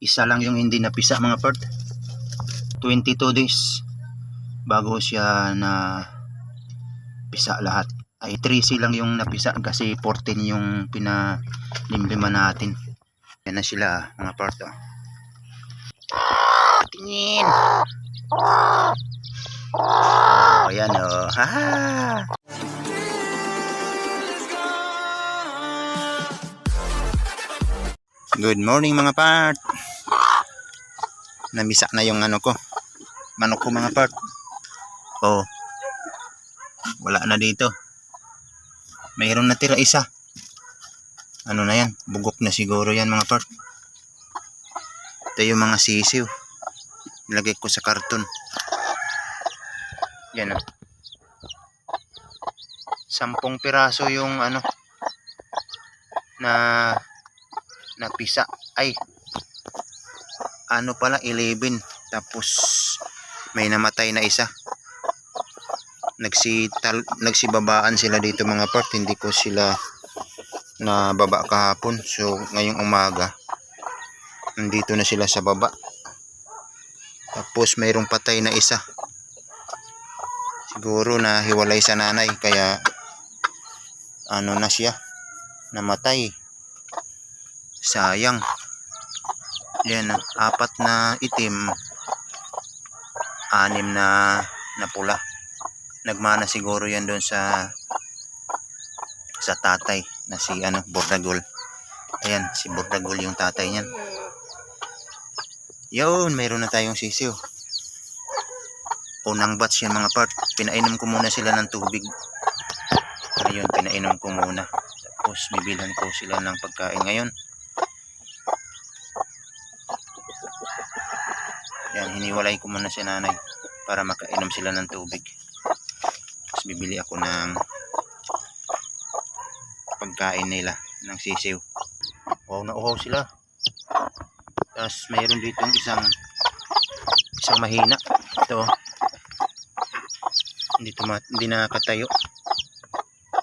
isa lang yung hindi napisa mga part 22 days bago siya na pisa lahat. Ay 3C lang yung napisa kasi 14 yung pinalimlima natin. Yan na sila mga part oh. tingin! Oh yan oh. Haha Good morning mga part. Namisa na yung ano ko. Manok ko mga part. Oh. Wala na dito. Mayroon na tira isa. Ano na yan? Bugok na siguro yan mga part. Ito yung mga sisiw. Nilagay ko sa karton. Yan oh. Sampung piraso yung ano na napisa ay ano pala 11 tapos may namatay na isa. Nagsital nagsibabaan sila dito mga part hindi ko sila na baba kahapon. So ngayong umaga nandito na sila sa baba. Tapos mayroong patay na isa. Siguro na hiwalay sa nanay kaya ano na siya? Namatay sayang. Yan apat na itim. Anim na na pula. Nagmana siguro yan doon sa sa tatay na si ano Bordagol ayan si Bordagol yung tatay niyan. Yun mayroon na tayong sisiw. Unang batch yan mga part. Pinainom ko muna sila ng tubig. Ayun pinainom ko muna. Tapos bibilhan ko sila ng pagkain. Ngayon Yan, hiniwalay ko muna si nanay para makainom sila ng tubig. Tapos bibili ako ng pagkain nila ng sisiw. Wow, nauhaw sila. Tapos mayroon dito isang isang mahina. Ito. Hindi, tuma, hindi nakatayo.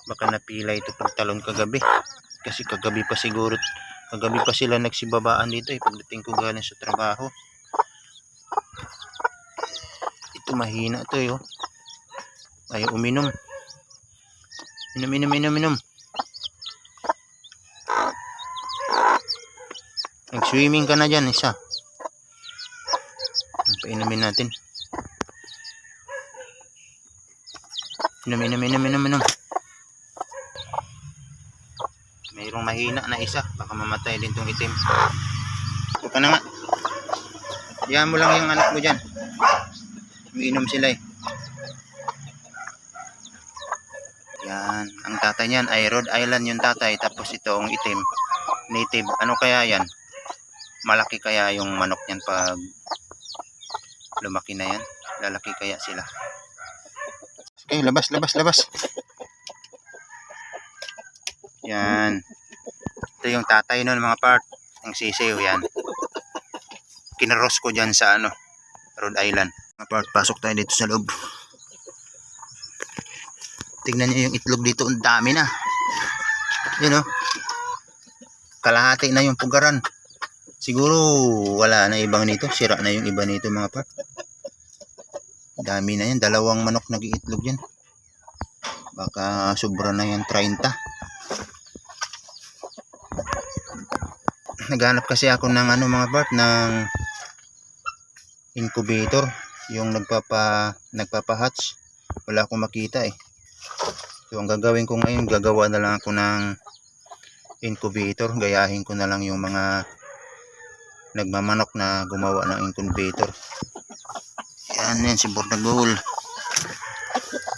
Baka napila ito pagtalon kagabi. Kasi kagabi pa siguro kagabi pa sila nagsibabaan dito eh pagdating ko galing sa trabaho ito mahina to eh oh. ayaw uminom. Inom inom inom inom. Nag swimming ka na dyan isa. Painumin natin. Inom inom inom inom inom. Mayroong mahina na isa. Baka mamatay din tong itim. Ka na nga. Diyan mo lang yung anak mo dyan umiinom sila eh yan ang tatay niyan ay Rhode Island yung tatay tapos itong itim native ano kaya yan malaki kaya yung manok niyan pag lumaki na yan lalaki kaya sila okay labas labas labas yan. Ito yung tatay nun mga part. Ang sisiyo yan. Kinaros ko dyan sa ano, Rhode Island. Mga part, pasok tayo dito sa loob. Tingnan niyo yung itlog dito. Ang dami na. Yun o. Kalahati na yung pugaran. Siguro wala na ibang nito. Sira na yung iba nito mga part. Dami na yan. Dalawang manok nag-iitlog yan. Baka sobra na yan 30. naghanap kasi ako ng ano mga part ng incubator yung nagpapa nagpapa-hatch. Wala akong makita eh. So ang gagawin ko ngayon gagawa na lang ako ng incubator. Gayahin ko na lang yung mga nagmamanok na gumawa ng incubator. Yan yan si Bordagol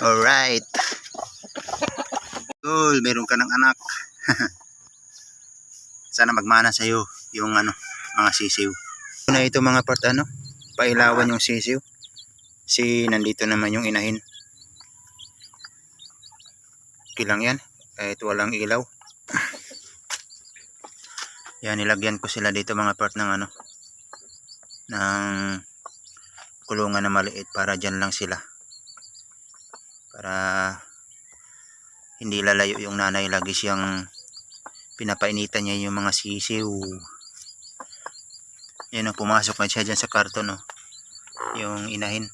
alright. Cool meron ka ng anak. Sana magmana sa iyo yung ano mga sisiw. Na ito mga part ano? Pailawan yung sisiw si nandito naman yung inahin. Kilang yan. Kahit walang ilaw. Yan nilagyan ko sila dito mga part ng ano ng kulungan na maliit para dyan lang sila. Para hindi lalayo yung nanay. Lagi siyang pinapainitan niya yung mga sisiw. Yun o, pumasok na siya dyan sa karton o. Yung inahin.